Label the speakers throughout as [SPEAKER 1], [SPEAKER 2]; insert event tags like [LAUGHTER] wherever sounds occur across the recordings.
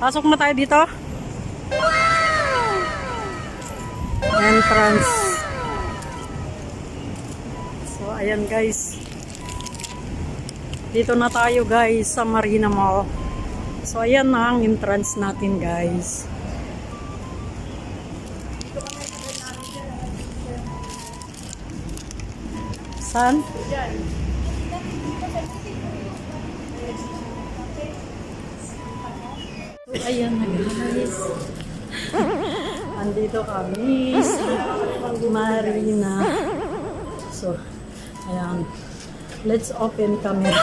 [SPEAKER 1] Pasok na tayo dito. Entrance. So, ayan guys. Dito na tayo guys sa Marina Mall. So, ayan na ang entrance natin guys. Saan? So, ayan na guys. Andito kami sa Marina. So, ayan. Let's open camera.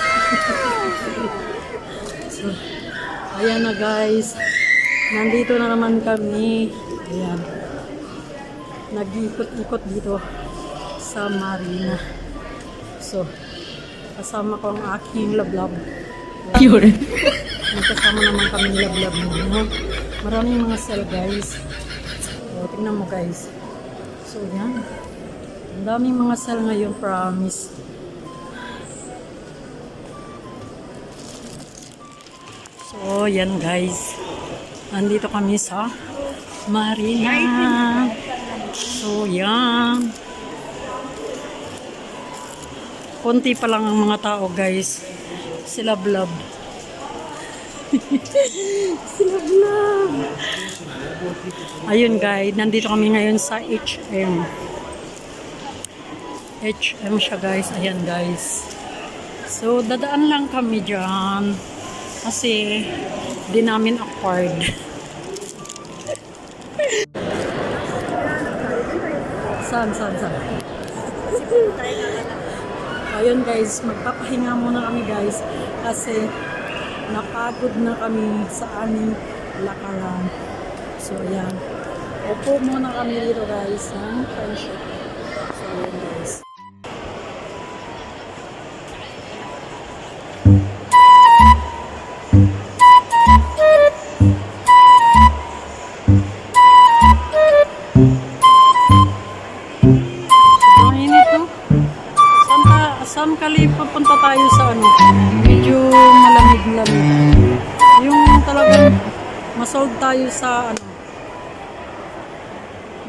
[SPEAKER 1] so, ayan na guys. Nandito na naman kami. Ayan. Nag-ikot-ikot dito sa Marina. So, kasama ko ang aking lablab.
[SPEAKER 2] Yun.
[SPEAKER 1] Magkasama naman kami lablab mo. Maraming mga cell guys. O, tingnan mo guys. So, yan. Ang daming mga cell ngayon, promise. So, yan guys. Nandito kami sa Marina. So, yan. Konti pa lang ang mga tao guys. Sila vlog. Sila vlog. Ayun guys, nandito kami ngayon sa HM. HM siya guys. Ayan guys. So, dadaan lang kami dyan. Kasi, di namin acquired. [LAUGHS] saan, saan, saan? Ayun guys, magpapahinga muna kami guys. Kasi, napagod na kami sa aming lakaran. So, ayan. Opo muna kami dito guys ng friendship. Saan kali papunta tayo sa ano? Medyo malamig-lamig. Yung talagang masold tayo sa ano?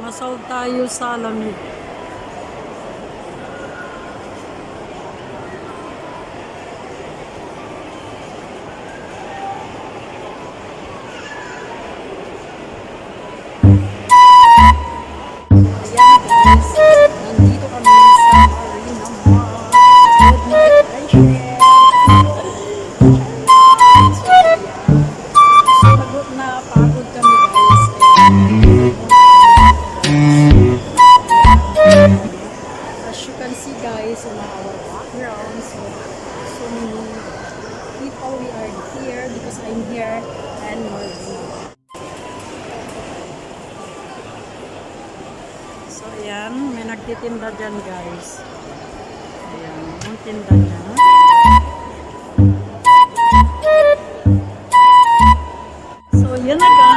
[SPEAKER 1] Masold tayo sa lamig. I'm here and Marina. So, ayan. May nagtitinda dyan, guys. Ayan. Yung tinda niya. So, ayan na, guys.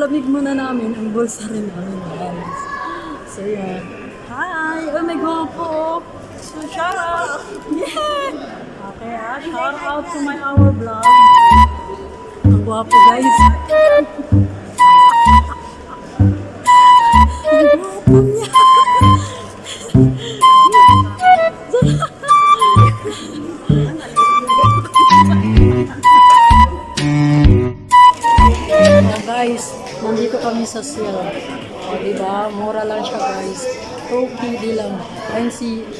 [SPEAKER 1] Ipalamig muna namin ang bulsa rin namin, guys. So, yan. Hi! Oh my God po! So, shout out! Yeah! Okay, ah. Shout out to my our vlog. Ang gwapo, guys. [LAUGHS] sa sale. O, diba? Mura lang siya, guys. 2 KD lang. Ayun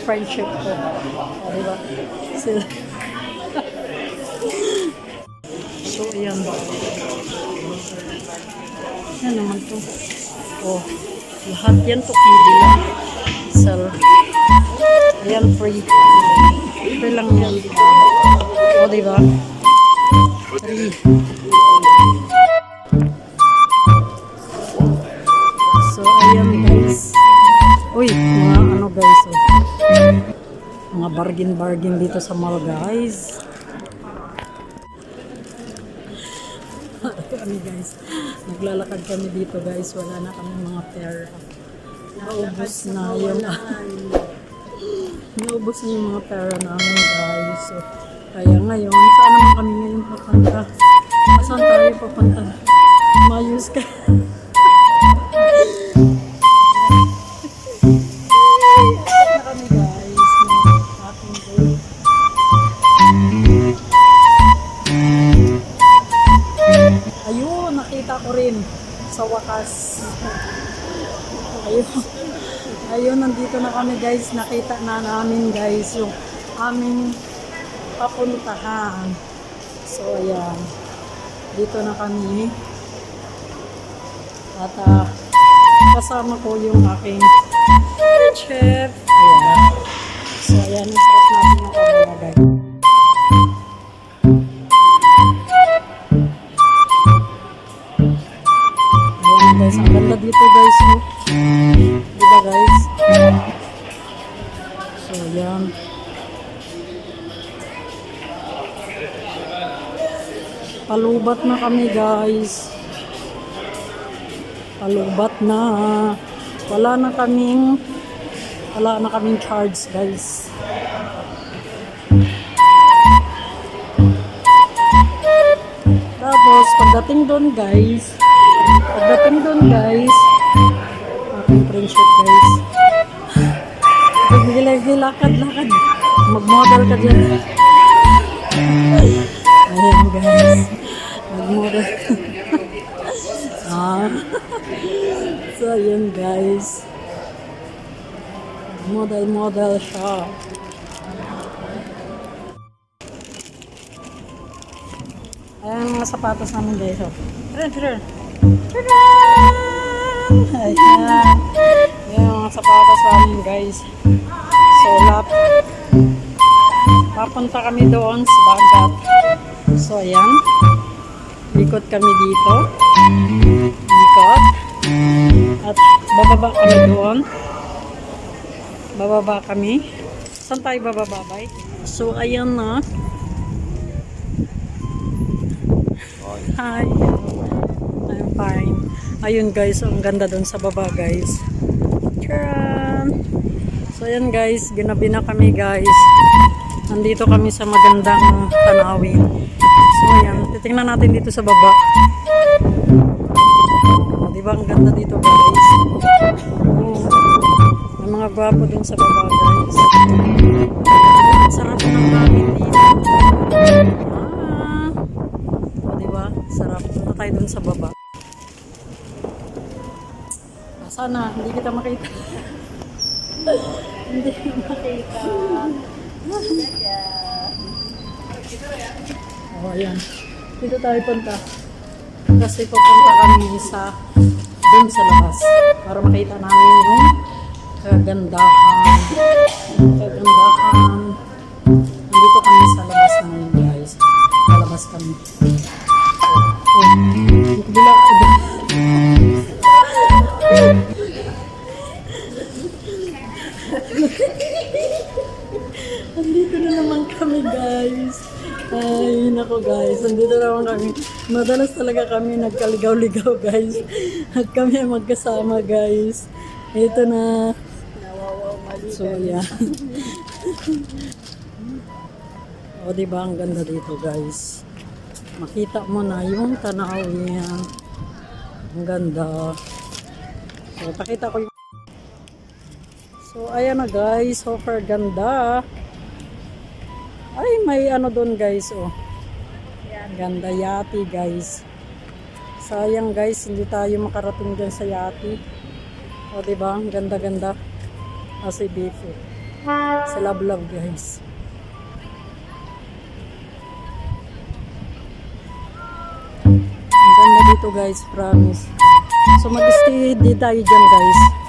[SPEAKER 1] friendship ko. O, diba? Sale. [LAUGHS] so, ayan. Yan naman to. Oh, lahat yan 2 KD lang. Sale. Ayan, free. Free lang yan. O, diba? Free. So, ayan guys. Uy, mga ano guys. Oh. Mga bargain-bargain dito sa mall guys. [LAUGHS] ano guys. Naglalakad kami dito guys. Wala na kami mga pera. Naubos na yung... [LAUGHS] Naubos na yung mga pera namin guys. So, kaya ngayon, saan naman kami ngayon papunta? Saan tayo papunta? Mayus ka. [LAUGHS] Nakita na namin guys yung aming papuntahan. So, ayan. Dito na kami. At ah, kasama ko yung aking chef. Ayan. So, ayan. Sarap natin yung camera guys. Guys, ang ganda dito guys. Diba guys? So, ayan. Palubat na kami guys. Palubat na. Wala na kaming wala na kaming charge guys. Tapos, pagdating doon guys, pagdating doon guys, aking friendship guys. Bigilay, lakad-lakad. Mag-model ka dyan. Ayan guys. Mag-model. [LAUGHS] ah. so, ayan guys. Model-model siya. Ayan mga sapatos namin guys. Oh. Tara, tara. Tara! Ayan. Mga sapatos namin guys. So, lap. Papunta kami doon sa dagat. So, ayan. Ikot kami dito. Ikot. At bababa kami doon. Bababa kami. Saan tayo bababa, bay? So, ayan na. Hi. I'm fine. Ayun guys, ang ganda doon sa baba guys. Charan! So ayan guys, ginabi na kami guys. Nandito kami sa magandang tanawin. So ayan, titingnan natin dito sa baba. O, di ba ang ganda dito guys? Oh, may mga gwapo dun sa baba guys. Ang sarap ng hangin dito. Ah, o, di ba? Sarap. Punta tayo dun sa baba. Sana, hindi kita makita. [LAUGHS] hindi makita. oh, ayan. Dito tayo punta. Kasi pupunta kami sa dun sa labas. Para makita namin yung kagandahan. Kagandahan. Nandito kami sa labas namin guys. Sa labas kami. So, oh, bila, Andito guys. Andito na naman kami. Madalas talaga kami nagkaligaw-ligaw [LAUGHS] guys. At kami ay magkasama guys. Ito na.
[SPEAKER 3] Nawawaw mali.
[SPEAKER 1] So, yeah. [LAUGHS] o, diba ang ganda dito guys. Makita mo na yung tanawin. Ang ganda. So, pakita ko yung So, ayan na guys. Super ganda. Ay, may ano doon guys, oh. Ganda yati guys. Sayang guys, hindi tayo makarating dyan sa yati. O, diba? Ang ganda-ganda. Kasi beef, eh. Sa love-love guys. Ang ganda dito guys, promise. So, mag-stay di tayo dyan guys.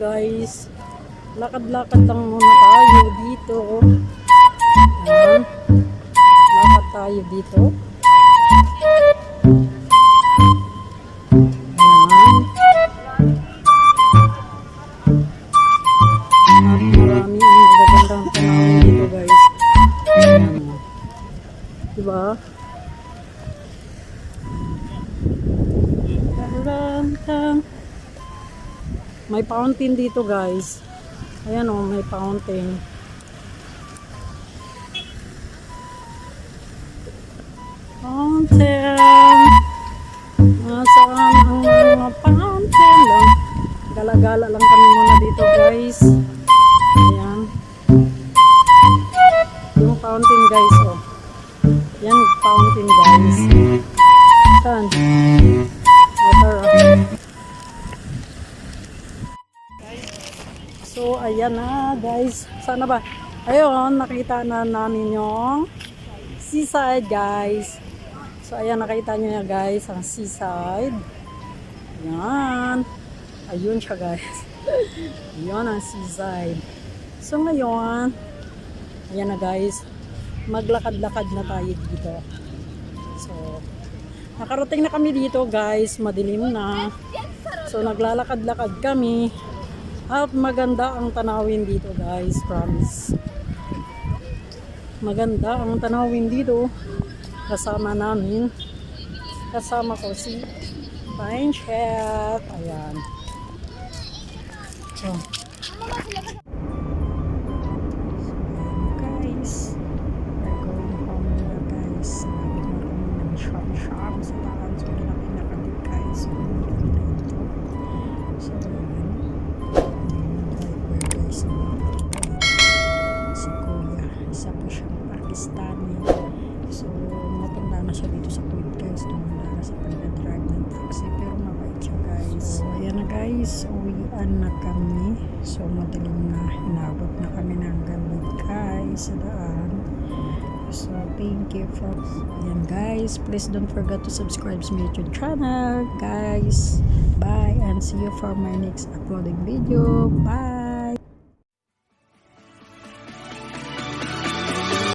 [SPEAKER 1] Guys. Lakad-lakad lang muna tayo dito. Ayan. Lakad tayo dito. Fountain dito guys. Ayan o, may fountain. Fountain. Nasaan ang mga fountain lang? Gala-gala lang kami muna dito guys. Ayan. Yung fountain guys oh. Yan fountain guys. Saan? Ayan na guys. Sana ba? Ayun, nakita na namin yung seaside guys. So, ayan, nakita nyo na guys ang seaside. Ayan. Ayun siya guys. [LAUGHS] Ayun ang seaside. So, ngayon, ayan na guys. Maglakad-lakad na tayo dito. So, nakarating na kami dito guys. Madilim na. So, naglalakad-lakad kami. At maganda ang tanawin dito guys, promise. Maganda ang tanawin dito. Kasama namin. Kasama ko si Pine Chef. Ayan. So, na guys. Uwian na kami. So, madaling na. Inabot na kami ng gabi guys sa daan. So, thank you for... Ayan guys. Please don't forget to subscribe to my YouTube channel. Guys, bye and see you for my next uploading video. Bye!